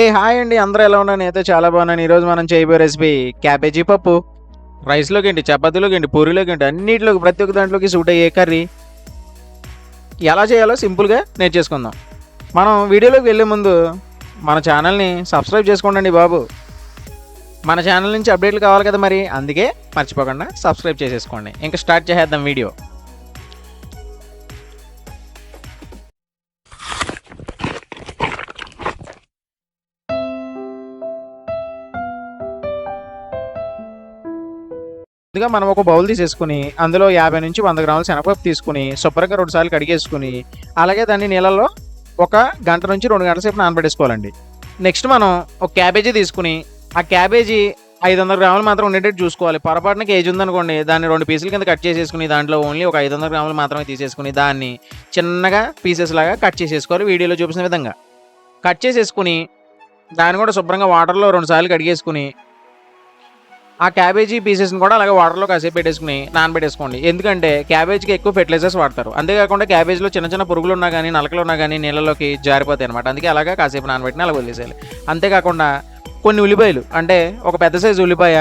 ఏ hi అండి. అందరూ ఎలా ఉన్నాను అయితే చాలా బాగున్నాను. ఈరోజు మనం చేయబోయే రెసిపీ క్యాబేజీ పప్పు. రైస్లోకి ఏంటి? చపాతీలోకి ఏంటి? పూరీలోకి ఏంటి? అన్నిటిలోకి ప్రతి ఒక్క దాంట్లోకి సూట్ అయ్యే కర్రీ. ఎలా చేయాలో సింపుల్గా నేర్చేసుకుందాం. మనం వీడియోలోకి వెళ్ళే ముందు మన ఛానల్ని సబ్స్క్రైబ్ చేసుకోండి బాబు. మన ఛానల్ నుంచి అప్డేట్లు కావాలి కదా మరి? అందుకే మర్చిపోకుండా సబ్స్క్రైబ్ చేసేసుకోండి. ఇంకా స్టార్ట్ చేసేద్దాం వీడియో. ముందుగా మనం ఒక బౌల్ తీసేసుకుని అందులో యాభై నుంచి వంద గ్రాముల శనగపప్పు తీసుకుని శుభ్రంగా రెండు సార్లు కడిగేసుకుని అలాగే దాన్ని నీళ్ళలో ఒక గంట నుంచి రెండు గంటల సేపు నానబెట్టేసుకోవాలండి. నెక్స్ట్ మనం ఒక క్యాబేజీ తీసుకుని ఆ క్యాబేజీ ఐదు వందల గ్రాములు మాత్రం ఉండేటట్టు చూసుకోవాలి. పొరపాటున కేజీ ఉందనుకోండి దాన్ని రెండు పీసుల కింద కట్ చేసేసుకుని దాంట్లో ఓన్లీ ఒక ఐదు వందల గ్రాములు మాత్రమే తీసేసుకుని దాన్ని చిన్నగా పీసెస్ లాగా కట్ చేసేసుకోవాలి వీడియోలో చూపిస్తున్న విధంగా. కట్ చేసేసుకుని దాన్ని కూడా శుభ్రంగా వాటర్లో రెండు సార్లు కడిగేసుకుని ఆ క్యాబేజీ పీసెస్ని కూడా అలాగే వాటర్లో కాసేపు పెట్టేసుకుని నానబెట్టేసుకోండి. ఎందుకంటే క్యాబేజ్కి ఎక్కువ ఫెర్టిలైజర్స్ వాడతారు. అంతేకాకుండా క్యాబేజీలో చిన్న చిన్న పురుగులు ఉన్నా కానీ నలకలు ఉన్నా కానీ నీళ్ళలోకి జారిపోతాయి అనమాట అందుకే అలాగా కాసేపు నానబెట్టిన అలా వదిలేసేయాలి. అంతేకాకుండా కొన్ని ఉల్లిపాయలు అంటే ఒక పెద్ద సైజు ఉల్లిపాయ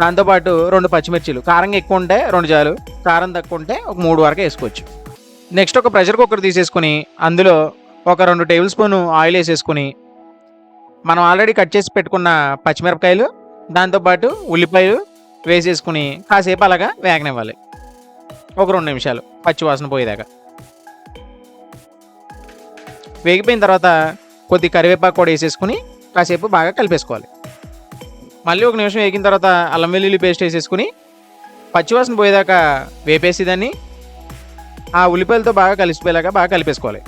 దాంతోపాటు రెండు పచ్చిమిర్చిలు కారంగా ఎక్కువ ఉంటే రెండు చాలు కారం తక్కువ ఉంటే ఒక మూడు వరకు వేసుకోవచ్చు. నెక్స్ట్ ఒక ప్రెషర్ కుక్కర్ తీసేసుకుని అందులో ఒక రెండు టేబుల్ స్పూన్ ఆయిల్ వేసేసుకుని మనం ఆల్రెడీ కట్ చేసి పెట్టుకున్న పచ్చిమిరపకాయలు దాంతోపాటు ఉల్లిపాయలు వేసేసుకుని కాసేపు అలాగా వేగనివ్వాలి. ఒక రెండు నిమిషాలు పచ్చి వాసన పోయేదాకా. వేగిపోయిన తర్వాత కొద్ది కరివేపాకు కూడా వేసేసుకుని కాసేపు బాగా కలిపేసుకోవాలి. మళ్ళీ ఒక నిమిషం వేగిన తర్వాత అల్లం వెల్లుల్లి పేస్ట్ వేసేసుకుని పచ్చివాసన పోయేదాకా వేపేసి దాన్ని ఆ ఉల్లిపాయలతో బాగా కలిసిపోయేలాగా బాగా కలిపేసుకోవాలి.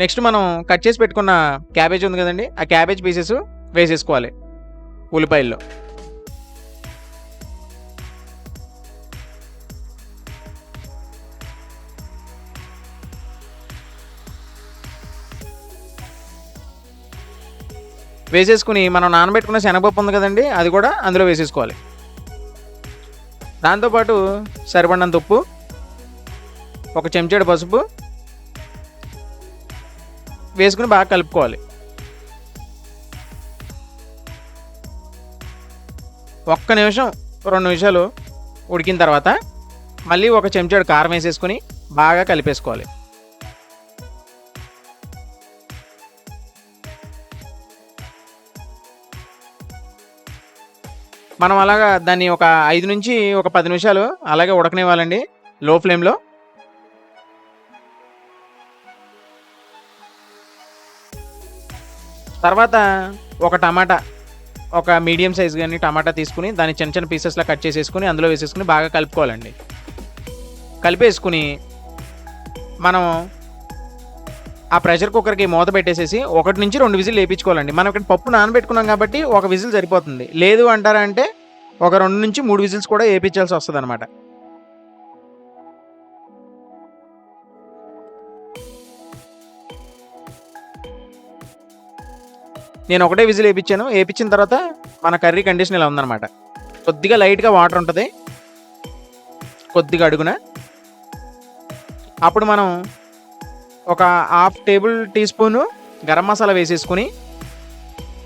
నెక్స్ట్ మనం కట్ చేసి పెట్టుకున్న క్యాబేజ్ ఉంది కదండి ఆ క్యాబేజ్ పీసెస్ వేసేసుకోవాలి ఉల్లిపాయల్లో. వేసేసుకుని మనం నానబెట్టుకున్న శనగపప్పు ఉంది కదండి అది కూడా అందులో వేసేసుకోవాలి. దాంతోపాటు సరిపడినంత ఉప్పు ఒక చెంచాడు పసుపు వేసుకుని బాగా కలుపుకోవాలి. ఒక్క నిమిషం రెండు నిమిషాలు ఉడికిన తర్వాత మళ్ళీ ఒక చెంచాడు కారం వేసేసుకుని బాగా కలిపేసుకోవాలి. మనం అలాగా దాన్ని ఒక ఐదు నుంచి ఒక పది నిమిషాలు అలాగే ఉడకనివ్వాలండి లో. ఫ్లేమ్లో తర్వాత ఒక టమాటా ఒక మీడియం సైజ్ కానీ టమాటా తీసుకుని దాన్ని చిన్న చిన్న పీసెస్లా కట్ చేసేసుకుని అందులో వేసేసుకుని బాగా కలుపుకోవాలండి. కలిపేసుకుని మనం ఆ ప్రెషర్ కుక్కర్కి మూత పెట్టేసేసి ఒకటి నుంచి రెండు విజిల్ వేయించుకోవాలండి. మనం ఇక్కడ పప్పు నానబెట్టుకున్నాం కాబట్టి ఒక విజిల్ సరిపోతుంది. లేదు అంటారంటే ఒక రెండు నుంచి మూడు విజిల్స్ కూడా వేయించాల్సి వస్తుంది అనమాట నేను ఒకటే విజిల్ వేయించాను వేయించిన తర్వాత మన కర్రీ కండిషన్ ఇలా ఉందన్నమాట. కొద్దిగా లైట్గా వాటర్ ఉంటుంది. కొద్దిగా అడుగున. అప్పుడు మనం ఒక half table teaspoon garam masala వేసేసుకుని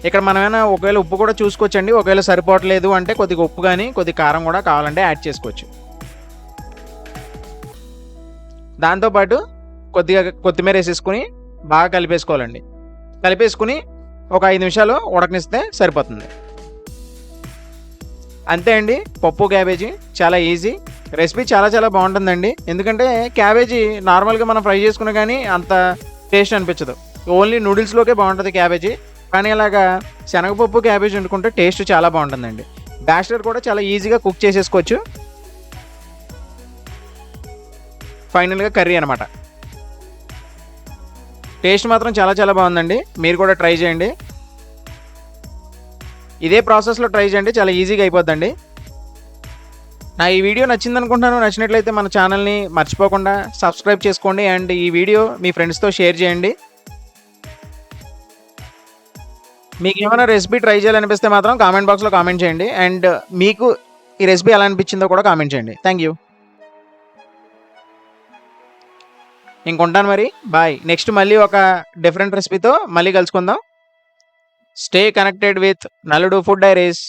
ఇక్కడ మనమైనా ఒకవేళ ఉప్పు కూడా చూసుకోవచ్చండి. ఒకవేళ సరిపోవట్లేదు అంటే కొద్దిగా ఉప్పు కానీ కొద్దిగా కారం కూడా కావాలంటే యాడ్ చేసుకోవచ్చు. దాంతోపాటు కొద్దిగా కొత్తిమీర వేసేసుకుని బాగా కలిపేసుకోవాలండి. కలిపేసుకుని ఒక ఐదు నిమిషాలు ఉడకనిస్తే సరిపోతుంది. అంతే అండి పప్పు క్యాబేజీ చాలా ఈజీ. రెసిపీ చాలా చాలా బాగుంటుందండి. ఎందుకంటే క్యాబేజీ నార్మల్గా మనం ఫ్రై చేసుకున్నా కానీ అంత టేస్ట్ అనిపించదు. ఓన్లీ నూడిల్స్లోకే బాగుంటుంది క్యాబేజీ. కానీ ఇలాగా శనగపప్పు క్యాబేజీ వండుకుంటే టేస్ట్ చాలా బాగుంటుందండి. బ్యాచిలర్ కూడా చాలా ఈజీగా కుక్ చేసేసుకోవచ్చు. ఫైనల్గా కర్రీ అనమాట టేస్ట్ మాత్రం చాలా చాలా బాగుందండి. మీరు కూడా ట్రై చేయండి. ఇదే ప్రాసెస్లో ట్రై చేయండి చాలా ఈజీగా అయిపోద్దండి. నా ఈ వీడియో నచ్చింది అనుకుంటున్నాను నచ్చినట్లయితే మన ఛానల్ని మర్చిపోకుండా సబ్స్క్రైబ్ చేసుకోండి అండ్ ఈ వీడియో మీ ఫ్రెండ్స్తో షేర్ చేయండి. మీకు ఏమైనా రెసిపీ ట్రై చేయాలనిపిస్తే మాత్రం కామెంట్ బాక్స్లో కామెంట్ చేయండి. అండ్ మీకు ఈ రెసిపీ ఎలా అనిపించిందో కూడా కామెంట్ చేయండి. థ్యాంక్ యూ ఇంకొంటాను మరి. బాయ్ నెక్స్ట్ మళ్ళీ ఒక డిఫరెంట్ రెసిపీతో మళ్ళీ కలుసుకుందాం. Stay connected with Naludu food diaries